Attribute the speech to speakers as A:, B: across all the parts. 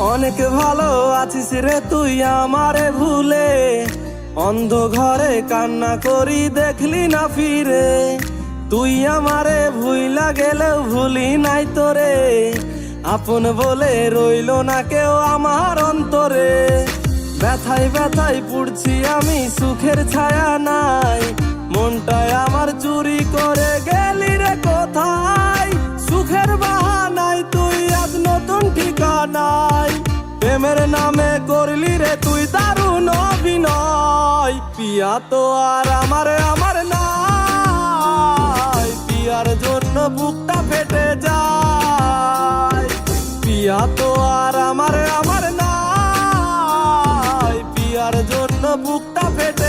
A: অনেক ভালো আছিস রে তুই আমারে ভুলে। অন্ধ ঘরে কান্না করি দেখলি না ফিরে। তুই আমারে ভুইলা গেলেও ভুলি নাই তোরে। আপন বলে রইল না কেউ আমার অন্তরে। ব্যথায় ব্যথায় পুড়ছি আমি সুখের ছায়া নাই করলি রে, তুই দারুণ অভিনয়। পিয়া তো আর আমার আমার নাই। পিয়ার জন্য বুকটা ফেটে যায়। পিয়া তো আর আমার আমার নাই। পিয়ার জন্য বুকটা ফেটে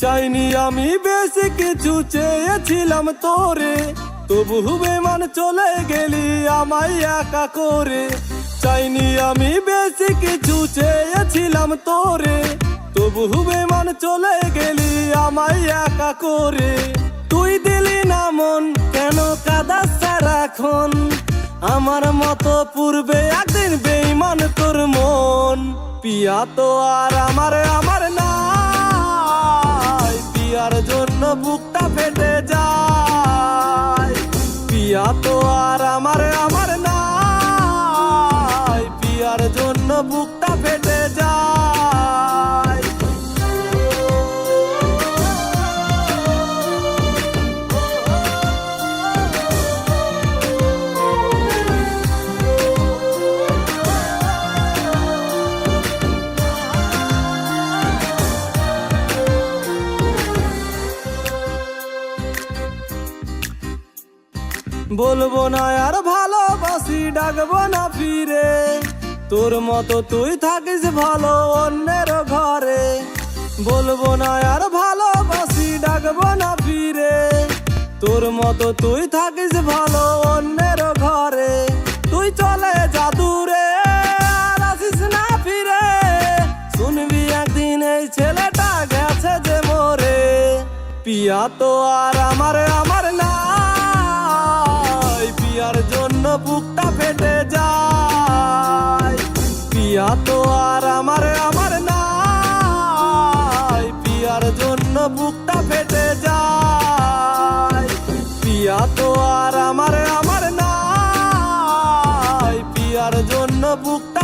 A: চাইনি আমি বেশি কিছু চেয়েছিলাম তোরে। তবু বেমান চলে গেলি আমায় একা করে। চাইনি আমি বেশি কিছু চেয়েছিলাম তোরে। তবু বেমান চলে গেলি আমায় একা করে। তুই দিলি না মন, কেন কাদা সারাক্ষণ আমার মতো পূর্বে একদিন বেইমান তোর মন। পিয়া তো আর আমার আমার বুকটা ফেটে যায়। পিয়া তো আর আমার আমার নাই। পিয়ার জন্য বুকটা ফেটে যায়। বলব না আর ভালোবাসি, ডাকবো না ফিরে। তোর মতো তুই থাকিস ভালো অন্যের ঘরে। বলব না আর ভালোবাসি, ডাকবো না ফিরে। তোর মতো তুই থাকিস ভালো অন্যের ঘরে। তুই চলে যা দূরে, আর আসিস না ফিরে। শুনবি একদিন এই ছেলেটা গেছে যে মোরে। পিয়া তো আর আমার আমার না বুকটা ফেটে যায়। পিয়া তো আর আমার আমার নাই। পিয়ার জন্য বুকটা ফেটে যায়। পিয়া তো আর আমার আমার নাই। পিয়ার জন্য বুকটা